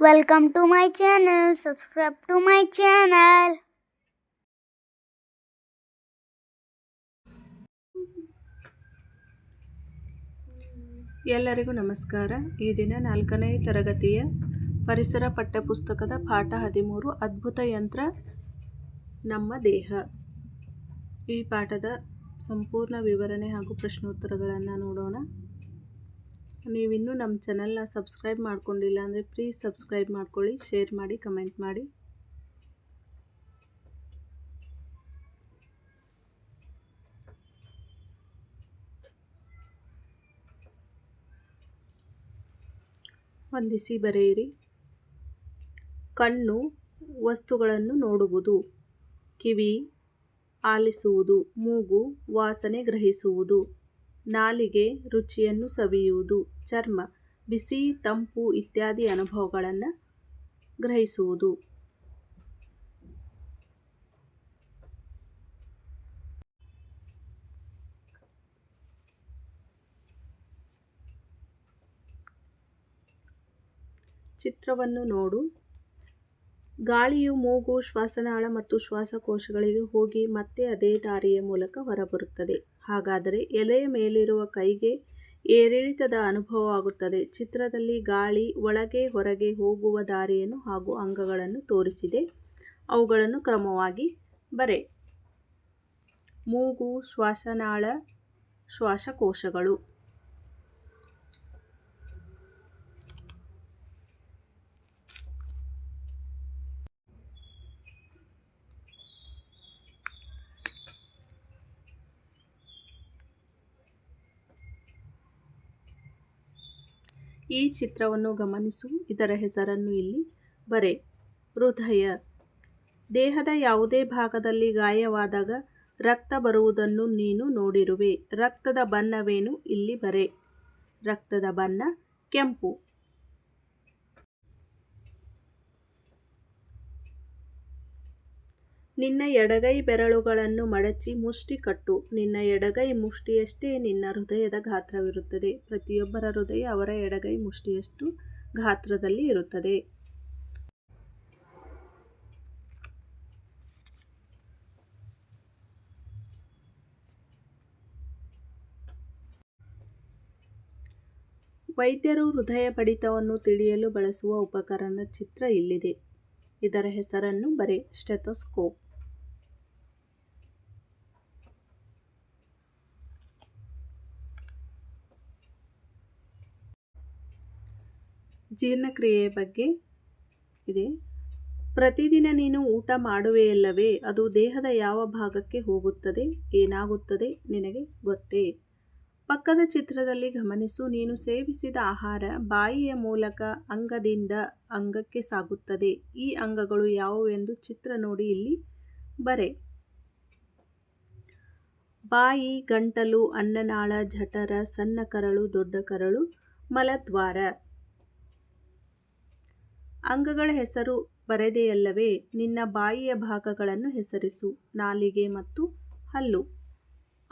Welcome to my channel. Subscribe to my channel. ಎಲ್ಲರಿಗೂ ನಮಸ್ಕಾರ ಈ ದಿನ ನಾಲ್ಕನೇ ತರಗತಿಯ ಪರಿಸರ ಪಠ್ಯಪುಸ್ತಕದ ಪಾಠ ಹದಿಮೂರು, ಅದ್ಭುತ ಯಂತ್ರ, ನಮ್ಮ ದೇಹ ಈ ಪಾಠದ ಸಂಪೂರ್ಣ ವಿವರಣೆ ಹಾಗೂ ಪ್ರಶ್ನೋತ್ತರಗಳನ್ನು ನೋಡೋಣ ನೀವಿನ್ನೂ ನಮ್ಮ ಚಾನಲ್ನ ಸಬ್ಸ್ಕ್ರೈಬ್ ಮಾಡ್ಕೊಂಡಿಲ್ಲ ಅಂದರೆ ಪ್ಲೀಸ್ ಸಬ್ಸ್ಕ್ರೈಬ್ ಮಾಡ್ಕೊಳ್ಳಿ, ಶೇರ್ ಮಾಡಿ, ಕಮೆಂಟ್ ಮಾಡಿ. ಹೊಂದಿಸಿ ಬರೆಯಿರಿ. ಕಣ್ಣು ವಸ್ತುಗಳನ್ನು ನೋಡುವುದು, ಕಿವಿ ಆಲಿಸುವುದು, ಮೂಗು ವಾಸನೆ ಗ್ರಹಿಸುವುದು. ನಾಲಿಗೆ ರುಚಿಯನ್ನು ಸವಿಯುವುದು ಚರ್ಮ ಬಿಸಿ ತಂಪು ಇತ್ಯಾದಿ ಅನುಭವಗಳನ್ನು ಗ್ರಹಿಸುವುದು. ಚಿತ್ರವನ್ನು ನೋಡು. ಗಾಳಿಯು ಮೂಗು, ಶ್ವಾಸನಾಳ ಮತ್ತು ಶ್ವಾಸಕೋಶಗಳಿಗೆ ಹೋಗಿ ಮತ್ತೆ ಅದೇ ದಾರಿಯ ಮೂಲಕ ಹೊರಬರುತ್ತದೆ. ಹಾಗಾದರೆ ಎಲೆಯ ಮೇಲಿರುವ ಕೈಗೆ ಏರಿಳಿತದ ಅನುಭವವಾಗುತ್ತದೆ ಚಿತ್ರದಲ್ಲಿ ಗಾಳಿ ಒಳಗೆ ಹೊರಗೆ ಹೋಗುವ ದಾರಿಯನ್ನು ಹಾಗೂ ಅಂಗಗಳನ್ನು ತೋರಿಸಿದೆ. ಅವುಗಳನ್ನು ಕ್ರಮವಾಗಿ ಬರೆ. ಮೂಗು, ಶ್ವಾಸನಾಳ, ಶ್ವಾಸಕೋಶಗಳು. ಈ ಚಿತ್ರವನ್ನು ಗಮನಿಸು, ಇದರ ಹೆಸರನ್ನು ಇಲ್ಲಿ ಬರೆ. ಹೃದಯ. ದೇಹದ ಯಾವುದೇ ಭಾಗದಲ್ಲಿ ಗಾಯವಾದಾಗ ರಕ್ತ ಬರುವುದನ್ನು ನೀನು ನೋಡಿರುವೆ. ರಕ್ತದ ಬಣ್ಣವೇನು? ಇಲ್ಲಿ ಬರೆ. ರಕ್ತದ ಬಣ್ಣ ಕೆಂಪು. ನಿನ್ನ ಎಡಗೈ ಬೆರಳುಗಳನ್ನು ಮಡಚಿ ಮುಷ್ಟಿ ಕಟ್ಟು ನಿನ್ನ ಎಡಗೈ ಮುಷ್ಟಿಯಷ್ಟೇ ನಿನ್ನ ಹೃದಯದ ಗಾತ್ರವಿರುತ್ತದೆ. ಪ್ರತಿಯೊಬ್ಬರ ಹೃದಯ ಅವರ ಎಡಗೈ ಮುಷ್ಟಿಯಷ್ಟು ಗಾತ್ರದಲ್ಲಿ ಇರುತ್ತದೆ. ವೈದ್ಯರು ಹೃದಯ ಬಡಿತವನ್ನು ತಿಳಿಯಲು ಬಳಸುವ ಉಪಕರಣ ಚಿತ್ರ ಇಲ್ಲಿದೆ. ಇದರ ಹೆಸರನ್ನು ಬರೆ, ಸ್ಟೆಥೋಸ್ಕೋಪ್. ಜೀರ್ಣಕ್ರಿಯೆಯ ಬಗ್ಗೆ ಇದೆ. ಪ್ರತಿದಿನ ನೀನು ಊಟ ಮಾಡುವೆಯಲ್ಲವೇ ಅದು ದೇಹದ ಯಾವ ಭಾಗಕ್ಕೆ ಹೋಗುತ್ತದೆ, ಏನಾಗುತ್ತದೆ ನಿನಗೆ ಗೊತ್ತೇ? ಪಕ್ಕದ ಚಿತ್ರದಲ್ಲಿ ಗಮನಿಸು, ನೀನು ಸೇವಿಸಿದ ಆಹಾರ ಬಾಯಿಯ ಮೂಲಕ ಅಂಗದಿಂದ ಅಂಗಕ್ಕೆ ಸಾಗುತ್ತದೆ. ಈ ಅಂಗಗಳು ಯಾವುವೆಂದು ಚಿತ್ರ ನೋಡಿ ಇಲ್ಲಿ ಬರೆ. ಬಾಯಿ, ಗಂಟಲು ಅನ್ನನಾಳ ಜಠರ ಸಣ್ಣ ಕರಳು, ದೊಡ್ಡ ಕರಳು, ಮಲದ್ವಾರ. ಅಂಗಗಳ ಹೆಸರು ಬರೆದೆಯಲ್ಲವೇ, ನಿನ್ನ ಬಾಯಿಯ ಭಾಗಗಳನ್ನು ಹೆಸರಿಸು, ನಾಲಿಗೆ ಮತ್ತು ಹಲ್ಲು.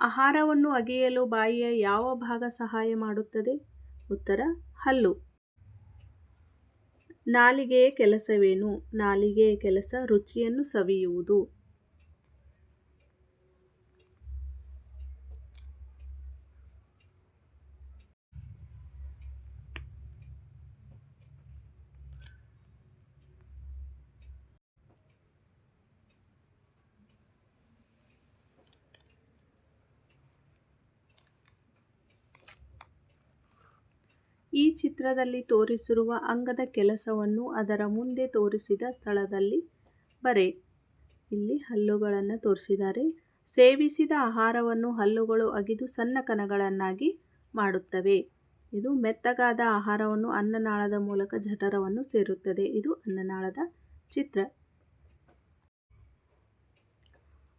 ಆಹಾರವನ್ನು ಅಗೆಯಲು ಬಾಯಿಯ ಯಾವ ಭಾಗ ಸಹಾಯ ಮಾಡುತ್ತದೆ? ಉತ್ತರ, ಹಲ್ಲು. ನಾಲಿಗೆಯ ಕೆಲಸವೇನು? ನಾಲಿಗೆಯ ಕೆಲಸ ರುಚಿಯನ್ನು ಸವಿಯುವುದು. ಈ ಚಿತ್ರದಲ್ಲಿ ತೋರಿಸಿರುವ ಅಂಗದ ಕೆಲಸವನ್ನು ಅದರ ಮುಂದೆ ತೋರಿಸಿದ ಸ್ಥಳದಲ್ಲಿ ಬರೆ. ಇಲ್ಲಿ ಹಲ್ಲುಗಳನ್ನು ತೋರಿಸಿದ್ದಾರೆ. ಸೇವಿಸಿದ ಆಹಾರವನ್ನು ಹಲ್ಲುಗಳು ಅಗಿದು ಸಣ್ಣ ಕಣಗಳನ್ನಾಗಿ ಮಾಡುತ್ತವೆ. ಇದು ಮೆತ್ತಗಾದ ಆಹಾರವನ್ನು ಅನ್ನನಾಳದ ಮೂಲಕ ಜಠರವನ್ನು ಸೇರುತ್ತದೆ. ಇದು ಅನ್ನನಾಳದ ಚಿತ್ರ.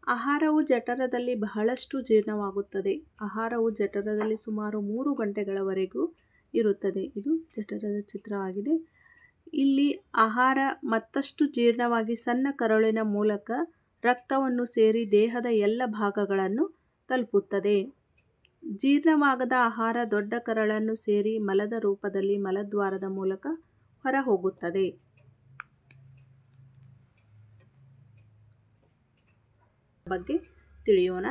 ಆಹಾರವು ಜಠರದಲ್ಲಿ ಬಹಳಷ್ಟು ಜೀರ್ಣವಾಗುತ್ತದೆ. ಆಹಾರವು ಜಠರದಲ್ಲಿ ಸುಮಾರು ಮೂರು ಗಂಟೆಗಳವರೆಗೂ ಇರುತ್ತದೆ. ಇದು ಜಠರದ ಚಿತ್ರವಾಗಿದೆ ಇಲ್ಲಿ ಆಹಾರ ಮತ್ತಷ್ಟು ಜೀರ್ಣವಾಗಿ ಸಣ್ಣ ಕರುಳಿನ ಮೂಲಕ ರಕ್ತವನ್ನು ಸೇರಿ ದೇಹದ ಎಲ್ಲ ಭಾಗಗಳನ್ನು ತಲುಪುತ್ತದೆ. ಜೀರ್ಣವಾಗದ ಆಹಾರ ದೊಡ್ಡ ಕರಳನ್ನು ಸೇರಿ ಮಲದ ರೂಪದಲ್ಲಿ ಮಲದ್ವಾರದ ಮೂಲಕ ಹೊರಹೋಗುತ್ತದೆ. ಬಗ್ಗೆ ತಿಳಿಯೋಣ.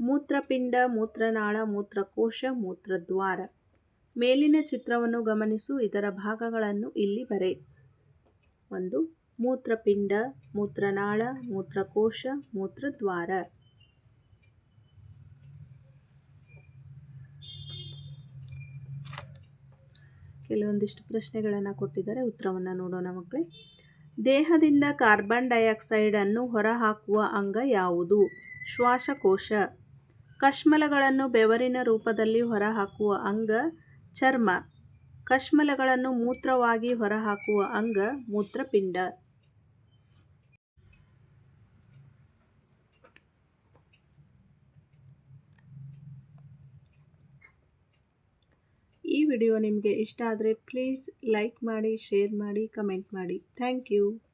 ಮೂತ್ರಪಿಂಡ, ಮೂತ್ರನಾಳ, ಮೂತ್ರಕೋಶ, ಮೂತ್ರದ್ವಾರ. ಮೇಲಿನ ಚಿತ್ರವನ್ನು ಗಮನಿಸು ಇದರ ಭಾಗಗಳನ್ನು ಇಲ್ಲಿ ಬರೆ. ಒಂದು, ಮೂತ್ರಪಿಂಡ, ಮೂತ್ರನಾಳ, ಮೂತ್ರಕೋಶ, ಮೂತ್ರದ್ವಾರ. ಕೆಲವೊಂದಿಷ್ಟು ಪ್ರಶ್ನೆಗಳನ್ನು ಕೊಟ್ಟಿದ್ದಾರೆ, ಉತ್ತರವನ್ನು ನೋಡೋಣ ಮಕ್ಕಳೇ ದೇಹದಿಂದ ಕಾರ್ಬನ್ ಡೈಆಕ್ಸೈಡನ್ನು ಹೊರಹಾಕುವ ಅಂಗ ಯಾವುದು? ಶ್ವಾಸಕೋಶ. ಕಶ್ಮಲಗಳನ್ನು ಬೆವರಿನ ರೂಪದಲ್ಲಿ ಹೊರಹಾಕುವ ಅಂಗ ಚರ್ಮ. ಕಶ್ಮಲಗಳನ್ನು ಮೂತ್ರವಾಗಿ ಹೊರಹಾಕುವ ಅಂಗ ಮೂತ್ರಪಿಂಡ. ಈ ವಿಡಿಯೋ ನಿಮಗೆ ಇಷ್ಟ ಆದರೆ ಪ್ಲೀಸ್ ಲೈಕ್ ಮಾಡಿ, ಶೇರ್ ಮಾಡಿ, ಕಮೆಂಟ್ ಮಾಡಿ. Thank you.